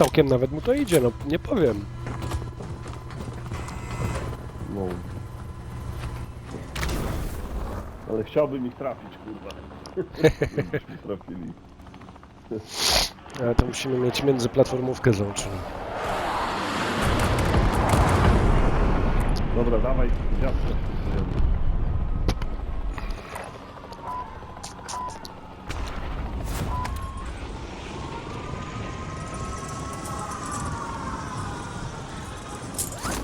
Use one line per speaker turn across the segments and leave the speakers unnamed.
całkiem nawet mu to idzie, no nie powiem.
No. Ale chciałbym ich trafić, kurwa. Żebyśmy trafili.
Ale to musimy mieć międzyplatformówkę załączoną.
Dobra, dawaj, dziadkę.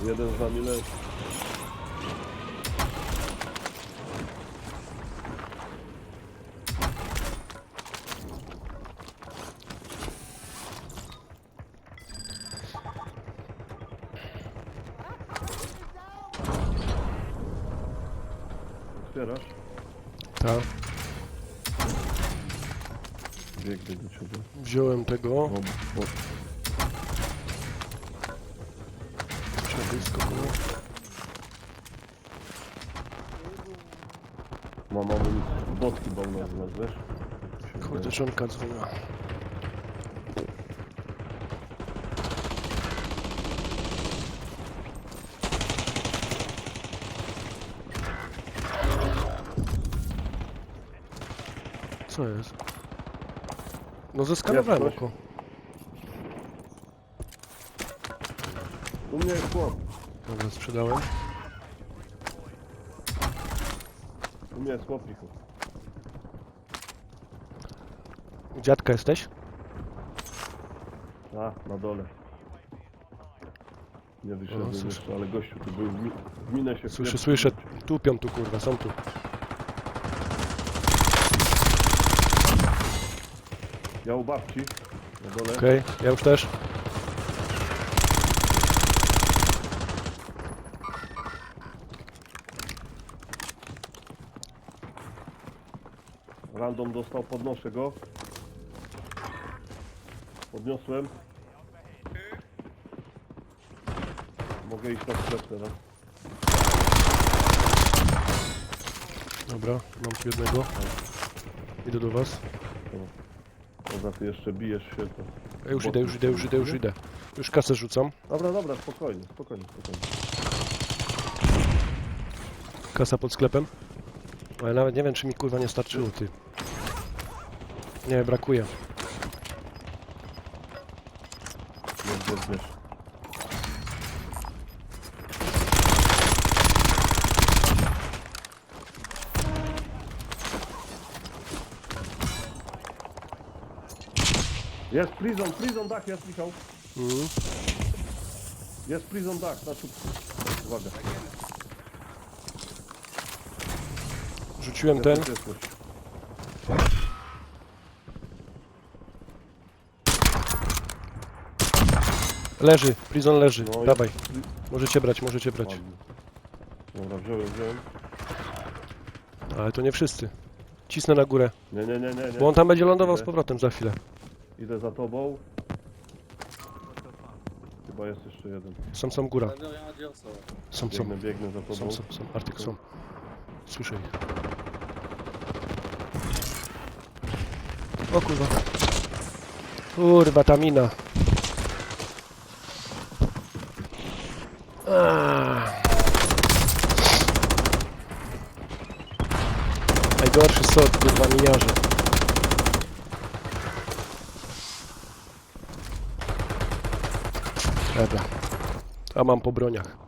Jeden z nami leży. Otwierasz?
Tak.
Biegnę do ciebie.
Wziąłem tego.
O, o,
Trzeba blisko było.
mam amunicję. U nas nas, wiesz?
Kurde, żonka dzwoniła. Co jest? No zeskanowałem
Jest
oko.
U mnie jest chłop.
Dobra, sprzedałem.
U mnie jest chłop, Michu.
U dziadka jesteś?
A, na dole. Nie wyszedłem
słyszę.
jeszcze, ale gościu tu był mi w minę się
Słyszę, słyszę. Tupią tu kurwa, są tu.
Ja u babci. Na dole.
Okej, ja już też.
Random dostał, podnoszę go. Podniosłem. Mogę iść na sklep teraz.
Dobra, mam tu jednego. Idę do was.
Poza ty jeszcze bijesz się to.
Ja już idę, już idę, już idę, już idę. Już kasę rzucam.
Dobra, dobra, spokojnie, spokojnie, spokojnie.
Kasa pod sklepem. Ale nawet nie wiem, czy mi kurwa nie starczyło, ty. Nie, brakuje.
Wiesz, wiesz. Jest prison, prison dach jest Michał.
Mhm.
Jest prison dach na czubku. Uwaga.
Rzuciłem ten.
Jest.
Leży, prison leży.
No,
Dawaj,
jest-
możecie brać, możecie brać.
Ładnie. Dobra, wziąłem, wziąłem.
Ale to nie wszyscy. Cisnę na górę,
Nie, nie, nie, nie, nie.
bo on tam będzie lądował z powrotem za chwilę.
Idę za tobą. Chyba jest jeszcze jeden.
Są, są góra. Są, są.
Biegnę, biegnę za
Są,
tobą.
są, są. Artyk są. Słyszę ich. O kurwa. Kurwa, ta mina. Najgorszy sort, kurwa, miniarze. Dobra. A mam po broniach.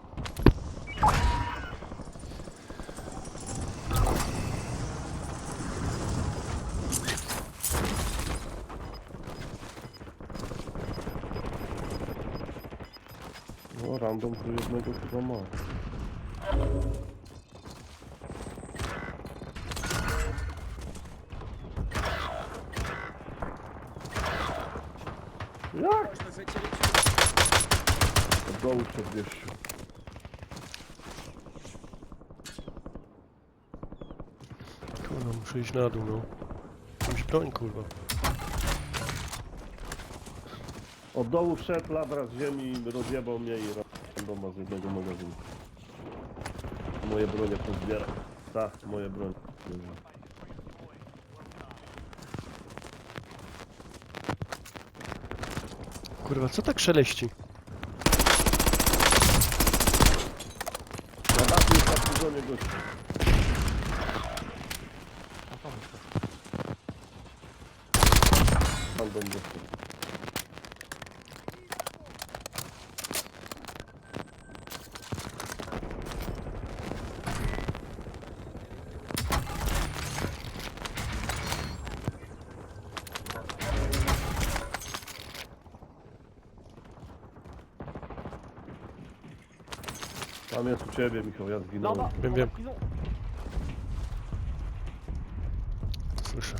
No, random tu jednego chyba ma. Jak? Od dołu 40.
Kurwa, muszę iść na dół, no. Jakąś broń, kurwa.
Od dołu wszedł ladra z ziemi, rozjebał mnie i randoma z jednego magazynu. Moje bronie pozbiera. Tak, moje bronie.
Kurwa, co tak szeleści?
Na dachu jest sezonie gości.
A pomóż
Tam jest u ciebie, Michał, ja zginąłem.
Dobra,
Wiem, wiem.
dobra,
Słyszę.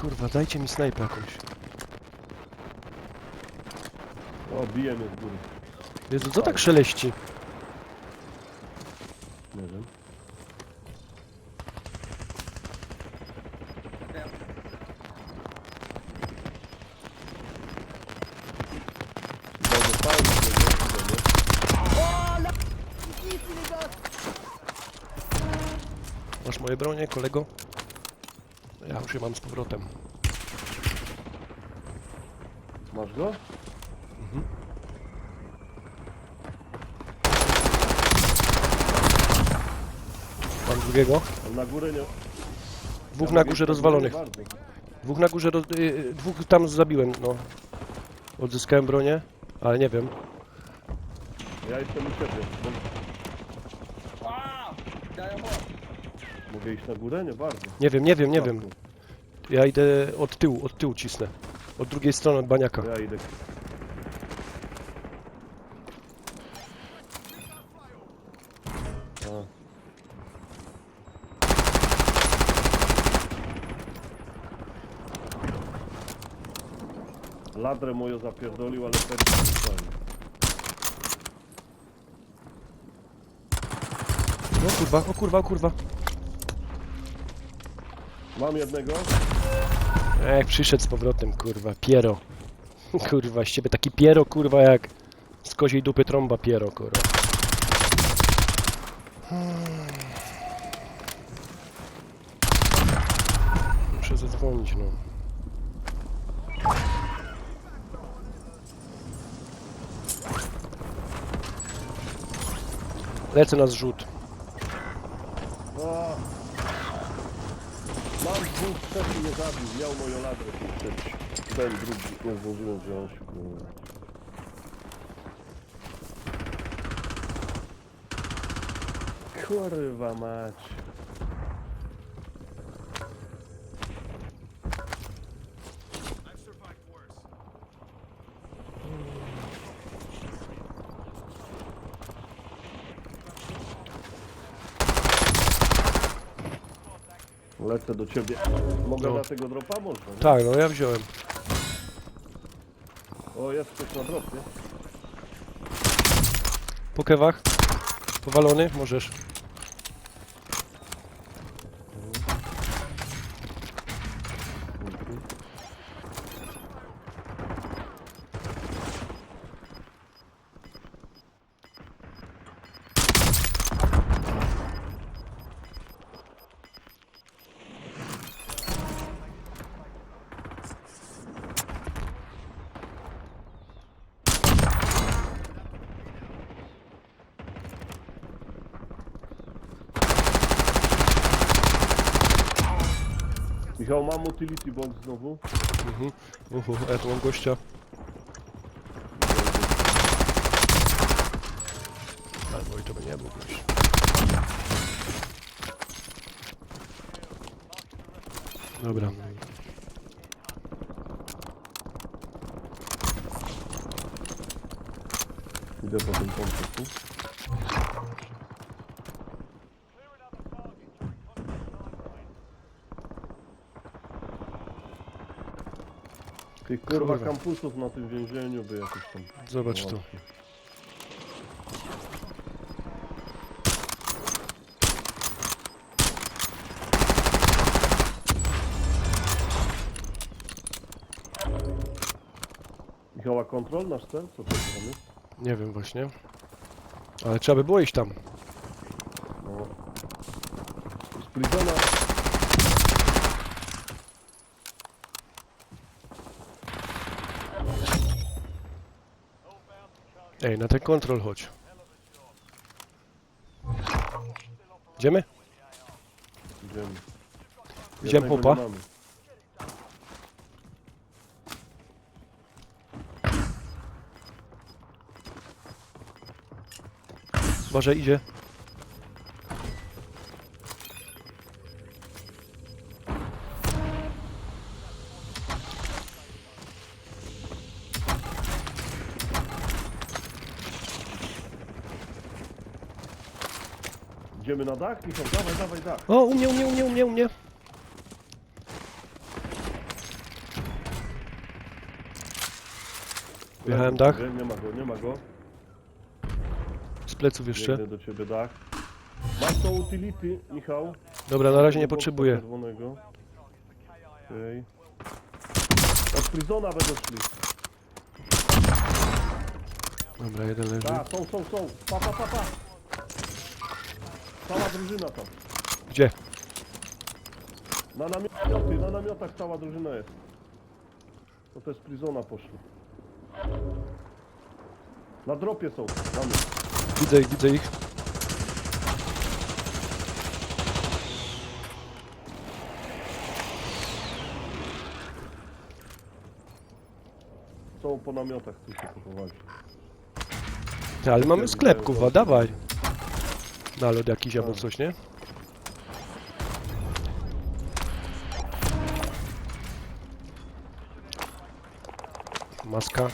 Kurwa, dajcie mi snajpę jakąś.
O, bije mnie z góry.
Jezu, co tak szeleści?
Nie wiem. No, dostałem tego, nie?
Masz moje bronie, kolego? Ja już je mam z powrotem.
Masz go?
Mam drugiego.
On na górę nie...
Dwóch na górze rozwalonych.
bardzo.
Dwóch na górze, roz... y, y, dwóch tam zabiłem, no. Odzyskałem bronię, ale nie wiem.
Ja jestem u ciebie. Mogę iść na górę? Nie bardzo.
Nie wiem, nie wiem, nie wiem. Ja idę od tyłu, od tyłu cisnę. Od drugiej strony, od baniaka.
Ja idę. A. Ladrę moją zapierdolił, ale pewnie nie dostanie.
O kurwa, o kurwa, o kurwa.
Mam jednego.
Ech, przyszedł z powrotem, kurwa, piero. Kurwa, z ciebie taki piero, kurwa, jak z koziej dupy trąba piero, kurwa. Muszę zadzwonić, no. Lecę na zrzut.
O! Dwóch, trzeci nie zabił. Miał moją ladrę tu trzeci. Ten drugi, nie zdążyłem wziąć. kurwa. Kurwa mać. Lecę do ciebie. Mogę
No.
na tego dropa? Można. nie?
Tak, no ja wziąłem.
O, jest ktoś na dropie.
Po kewach. Powalony, możesz.
Michał, mam utility box znowu.
Mhm. Uhu, ja tu mam gościa. Albo i to by nie był gość. Dobra.
Idę po tym pompę Tych kurwa
Kurwa.
kampusów na tym więzieniu by jakoś tam...
Zobacz tu.
Michała, kontrol nasz cel? Co to jest?
Nie wiem właśnie. Ale trzeba by było iść tam.
No.
Ej, na ten kontrol chodź. Idziemy?
Idziemy.
Widziałem
Jednego
chłopa.
nie mamy.
Może idzie.
Idziemy na dach? Michał, dawaj, dawaj dach.
O, u mnie, u mnie, u mnie, u mnie, u mnie. Wjechałem dach.
Nie, nie ma go, nie ma go.
Z pleców jeszcze.
Biegnę do ciebie dach. Masz tą utility, Michał.
Dobra, na razie nie potrzebuję.
czerwonego. Okej. Od Prizona będą szli.
Dobra, jeden leży.
Tak, są, są, są. Pa, pa, pa, pa. Cała drużyna tam.
Gdzie?
Na namioty, na namiotach cała drużyna jest. To też z Prizona poszli. Na dropie są. Mamy.
Widzę ich, widzę ich.
Są po namiotach, tu się pochowali.
Ale mamy sklep, kurwa, dawaj. Nalot jakiś albo coś, nie? Maska.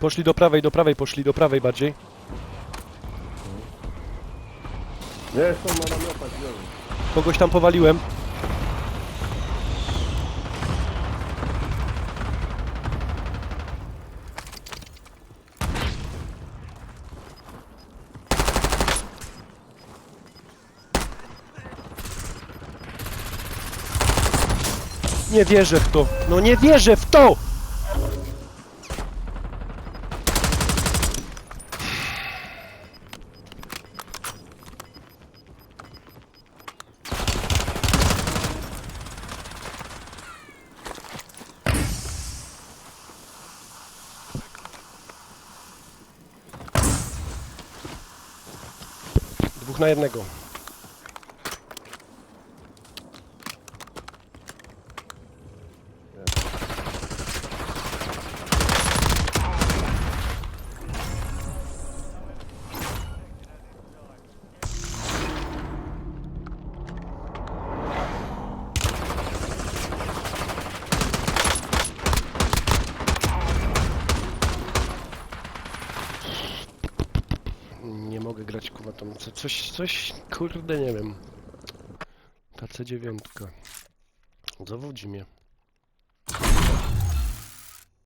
Poszli do prawej, do prawej, poszli do prawej bardziej.
Nie, są na namiotach, nie wiem.
Kogoś tam powaliłem. Nie wierzę w to. No nie wierzę w to! Dwóch na jednego. Tą co- coś, coś kurde nie wiem. Ta C9. Zawodzi mnie.